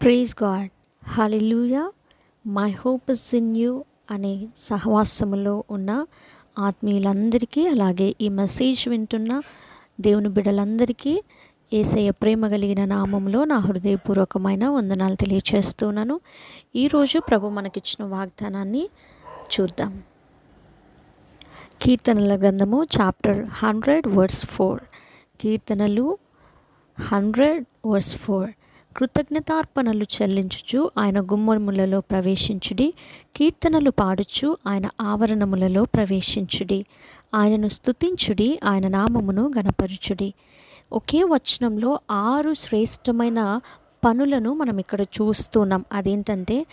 Praise God hallelujah my hope is in you అనే సహవాసములో ఉన్న ఆత్మీయులందరికీ అలాగే ఈ మెసేజ్ వింటున్న దేవుని బిడ్డలందరికీ ఏసయ్య ప్రేమ కలిగిన నామంలో నా హృదయపూర్వకమైన వందనాలు తెలియచేస్తున్నాను. ఈరోజు ప్రభు మనకిచ్చిన వాగ్దానాన్ని చూద్దాం. కీర్తనల గ్రంథము చాప్టర్ హండ్రెడ్ వర్స్ ఫోర్ కీర్తనలు హండ్రెడ్ వర్స్ ఫోర్ కృతజ్ఞతార్పణలు చెల్లించుచు ఆయన గుమ్మములలో ప్రవేశించుడి కీర్తనలు పాడుచు ఆయన ఆవరణములలో ప్రవేశించుడి. ఆయనను స్తుతించుడి ఆయన నామమును గనపరుచుడి ఒకే వచనంలో ఆరు శ్రేష్టమైన పనులను మనం ఇక్కడ చూస్తున్నాం. అదేంటంటే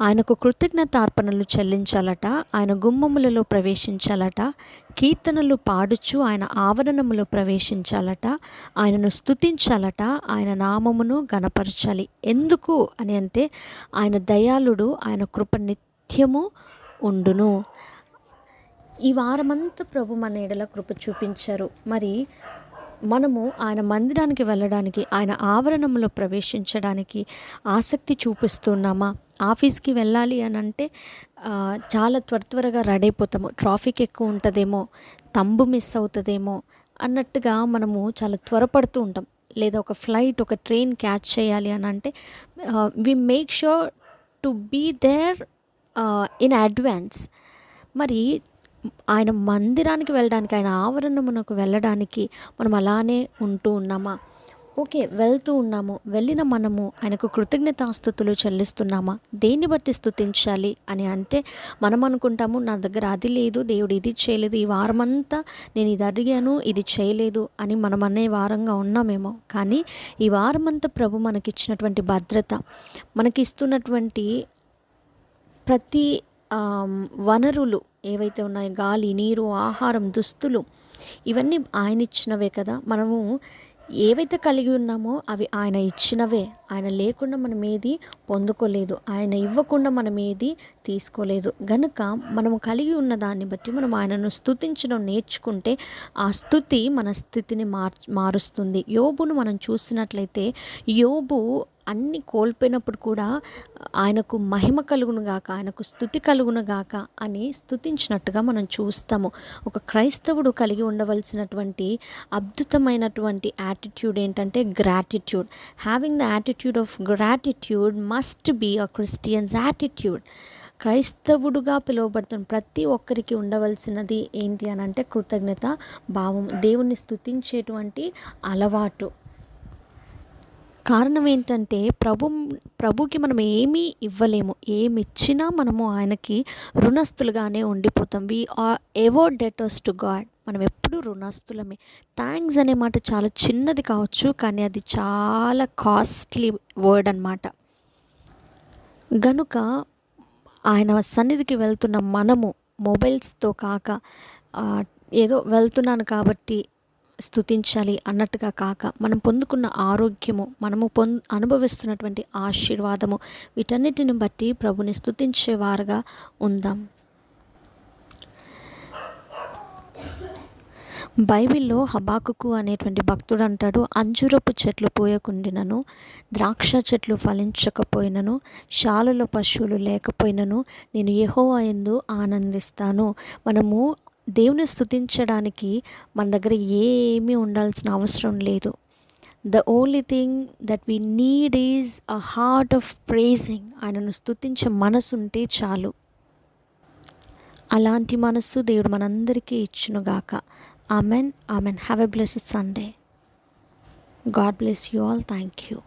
ఆయనకు కృతజ్ఞతార్పణలు చెల్లించాలట ఆయన గుమ్మములలో ప్రవేశించాలట కీర్తనలు పాడుచు ఆయన ఆవరణములో ప్రవేశించాలట ఆయనను స్తుతించాలట ఆయన నామమును గనపరచాలి ఎందుకు అని అంటే ఆయన దయాళుడు ఆయన కృప నిత్యము ఉండును. ఈ వారమంతా ప్రభు మన ఎడల కృప చూపించారు. మరి మనము ఆయన మందిరానికి వెళ్ళడానికి ఆయన ఆవరణంలో ప్రవేశించడానికి ఆసక్తి చూపిస్తున్నామా? ఆఫీస్కి వెళ్ళాలి అని అంటే చాలా త్వర త్వరగా రెడీ అయిపోతాము. ట్రాఫిక్ ఎక్కువ ఉంటుందేమో తంబు మిస్ అవుతుందేమో అన్నట్టుగా మనము చాలా త్వరపడుతూ ఉంటాం. లేదా ఒక ఫ్లైట్ ఒక ట్రైన్ క్యాచ్ చేయాలి అని అంటే we make sure to be there in advance మరి ఆయన మందిరానికి వెళ్ళడానికి ఆయన ఆవరణమునకు వెళ్ళడానికి మనం అలానే ఉంటూ ఉన్నామా? ఓకే వెళ్తూ ఉన్నాము. వెళ్ళిన మనము ఆయనకు కృతజ్ఞతాస్థుతులు చెల్లిస్తున్నామా? దేన్ని బట్టి స్థుతించాలి అని అంటే మనం అనుకుంటాము నా దగ్గర అది లేదు దేవుడు ఇది చేయలేదు ఈ వారమంతా నేను ఇది అడిగాను ఇది చేయలేదు అని మనం అనే వారంగా ఉన్నామేమో. కానీ ఈ వారమంతా ప్రభు మనకిచ్చినటువంటి భద్రత మనకిస్తున్నటువంటి ప్రతి వనరులు ఏవైతే ఉన్నాయో గాలి నీరు ఆహారం దుస్తులు ఇవన్నీ ఆయన ఇచ్చినవే కదా. మనము ఏవైతే కలిగి ఉన్నామో అవి ఆయన ఇచ్చినవే. ఆయన లేకుండా మనం ఏది పొందుకోలేదు. ఆయన ఇవ్వకుండా మనం ఏది తీసుకోలేదు. గనుక మనము కలిగి ఉన్న దాన్ని బట్టి మనం ఆయనను స్థుతించడం నేర్చుకుంటే ఆ స్థుతి మన స్థితిని మార్ మారుస్తుంది. యోబును మనం చూసినట్లయితే యోబు అన్ని కోల్పోయినప్పుడు కూడా ఆయనకు మహిమ కలుగును గాక ఆయనకు స్థుతి కలుగును గాక అని స్థుతించినట్టుగా మనం చూస్తాము. ఒక క్రైస్తవుడు కలిగి ఉండవలసినటువంటి అద్భుతమైనటువంటి యాటిట్యూడ్ ఏంటంటే gratitude having the attitude of gratitude must be a Christians attitude క్రైస్తవుడుగా పిలువబడుతున్న ప్రతి ఒక్కరికి ఉండవలసినది ఏంటి అని అంటే కృతజ్ఞత భావం దేవుణ్ణి స్థుతించేటువంటి అలవాటు. కారణం ఏంటంటే ప్రభు ప్రభుకి మనం ఏమీ ఇవ్వలేము. ఏమి ఇచ్చినా మనము ఆయనకి రుణస్తులుగానే ఉండిపోతాం. We are ever debtors to God మనం ఎప్పుడూ రుణస్తులమే థ్యాంక్స్ అనే మాట చాలా చిన్నది కావచ్చు కానీ అది చాలా కాస్ట్లీ వర్డ్ అనమాట గనుక ఆయన సన్నిధికి వెళ్తున్న మనము మొబైల్స్తో కాక ఏదో వెళ్తున్నాను కాబట్టి స్థుతించాలి అన్నట్టుగా కాక మనం పొందుకున్న ఆరోగ్యము మనము పొంద అనుభవిస్తున్నటువంటి ఆశీర్వాదము వీటన్నిటిని బట్టి ప్రభుని స్థుతించేవారుగా ఉందాం. బైబిల్లో హబాకుకు అనేటువంటి భక్తుడు అంటాడు అంజురపు చెట్లు పోయకుండినను ద్రాక్ష చెట్లు ఫలించకపోయినను శాలలో పశువులు లేకపోయినను నేను యహోవా ఎందు ఆనందిస్తాను. మనము దేవుని స్థుతించడానికి మన దగ్గర ఏమీ ఉండాల్సిన అవసరం లేదు. The only thing that we need is a heart of praising ఆయనను స్థుతించే మనసు ఉంటే చాలు. అలాంటి మనస్సు దేవుడు మనందరికీ ఇచ్చునుగాక. Amen amen have a blessed Sunday God bless you all thank you